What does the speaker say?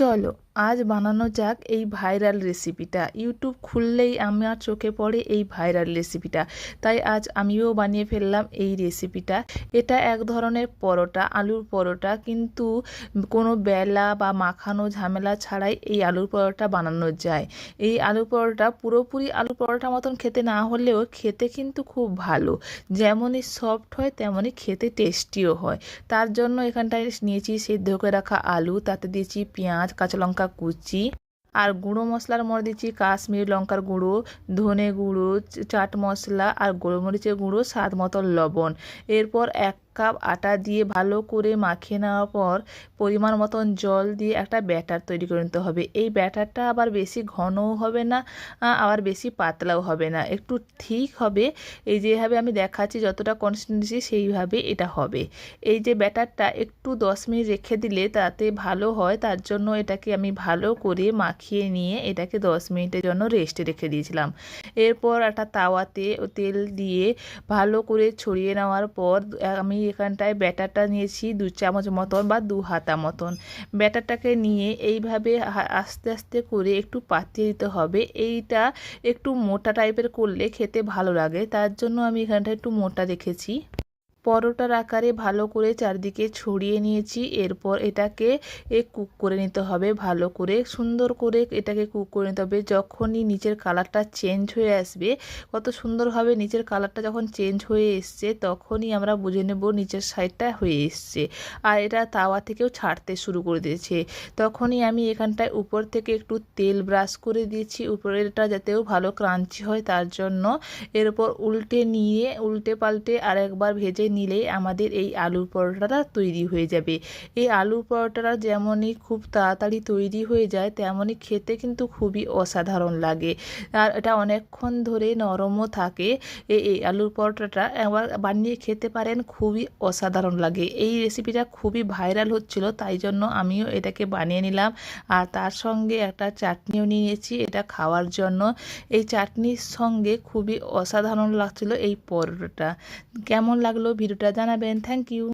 চলো, আজ বানানো যাক এই ভাইরাল রেসিপিটা। ইউটিউব খুললেই আমার চোখে পড়ে এই ভাইরাল রেসিপিটা। তাই আজ আমিও বানিয়ে ফেললাম এই রেসিপিটা। এটা এক ধরনের পরোটা, আলুর পরোটা, কিন্তু কোনো বেলা বা মাখানো ঝামেলা ছাড়াই এই আলুর পরোটা বানানো যায়। এই আলুর পরোটা পুরোপুরি আলুর পরোটা মতন খেতে না হলেও খেতে কিন্তু খুব ভালো। যেমনই সফট হয়, তেমনই খেতে টেস্টিও হয়। তার জন্য এখানটায় নিয়েছি সেদ্ধ করে রাখা আলু, তাতে দিয়েছি পেঁয়াজ কাঁচা লঙ্কা কুচি আর গুঁড়ো মশলার মধ্যে দিচ্ছি কাশ্মীর লঙ্কার গুঁড়ো, ধনে গুঁড়ো চাট মশলা আর গোলমরিচের গুঁড়ো, স্বাদ মতো লবণ। এরপর এক কাপ আটা দিয়ে ভালো করে মাখিয়ে নেওয়ার পর পরিমাণ মতন জল দিয়ে একটা ব্যাটার তৈরি করে নিতে হবে। এই ব্যাটারটা আবার বেশি ঘনও হবে না আবার বেশি পাতলাও হবে না। একটু ঠিক হবে, এই যেভাবে আমি দেখাচ্ছি, যতটা কনসিস্টেন্সি সেইভাবে এটা হবে। এই যে ব্যাটারটা একটু দশ মিনিট রেখে দিলে তাতে ভালো হয়, তার জন্য এটাকে আমি ভালো করে মাখিয়ে নিয়ে এটাকে দশ মিনিটের জন্য রেস্টে রেখে দিয়েছিলাম। এরপর একটা তাওয়াতে তেল দিয়ে ভালো করে ছড়িয়ে নেওয়ার পর আমি এখানটায় ব্যাটারটা নিয়েছি দু চামচ মতন বা দু হাতা মতন। ব্যাটারটাকে নিয়ে এইভাবে আস্তে আস্তে করে একটু পাতিয়ে দিতে হবে। এইটা একটু মোটা টাইপের করলে খেতে ভালো লাগে। তার জন্য আমি এখানটা একটু মোটা রেখেছি। পরোটার আকারে ভালো করে চারদিকে ছড়িয়ে নিয়েছি। এরপর এটাকে কুক করে নিতে হবে, ভালো করে সুন্দর করে এটাকে কুক করে নিতে হবে। যখনই নিচের কালারটা চেঞ্জ হয়ে আসবে, কত সুন্দরভাবে নিচের কালারটা যখন চেঞ্জ হয়ে এসছে, তখনই আমরা বুঝে নেব নিচের সাইডটা হয়ে এসছে। আর এটা তাওয়া থেকেও ছাড়তে শুরু করে দিয়েছে। তখনই আমি এখানটায় উপর থেকে একটু তেল ব্রাশ করে দিয়েছি। উপরেরটা যাতেও ভালো ক্রাঞ্চি হয় তার জন্য। এরপর উল্টে নিয়ে, উল্টে পাল্টে আরেকবার ভেজে নিলেই আমাদের এই আলুর পরোটাটা তৈরি হয়ে যাবে। এই আলুর পরোটাটা যেমনই খুব তাড়াতাড়ি তৈরি হয়ে যায়, তেমনই খেতে কিন্তু খুবই অসাধারণ লাগে। আর এটা অনেকক্ষণ ধরে নরমও থাকে। এই আলুর পরোটাটা একবার বানিয়ে খেতে পারেন, খুবই অসাধারণ লাগে। এই রেসিপিটা খুবই ভাইরাল হচ্ছিল, তাই জন্য আমিও এটাকে বানিয়ে নিলাম। আর তার সঙ্গে একটা চাটনিও নিয়েছি, এটা খাওয়ার জন্য। এই চাটনির সঙ্গে খুবই অসাধারণ লাগছিল এই পরোটাটা। কেমন লাগল ভিডিওটা জানাবেন। Thank you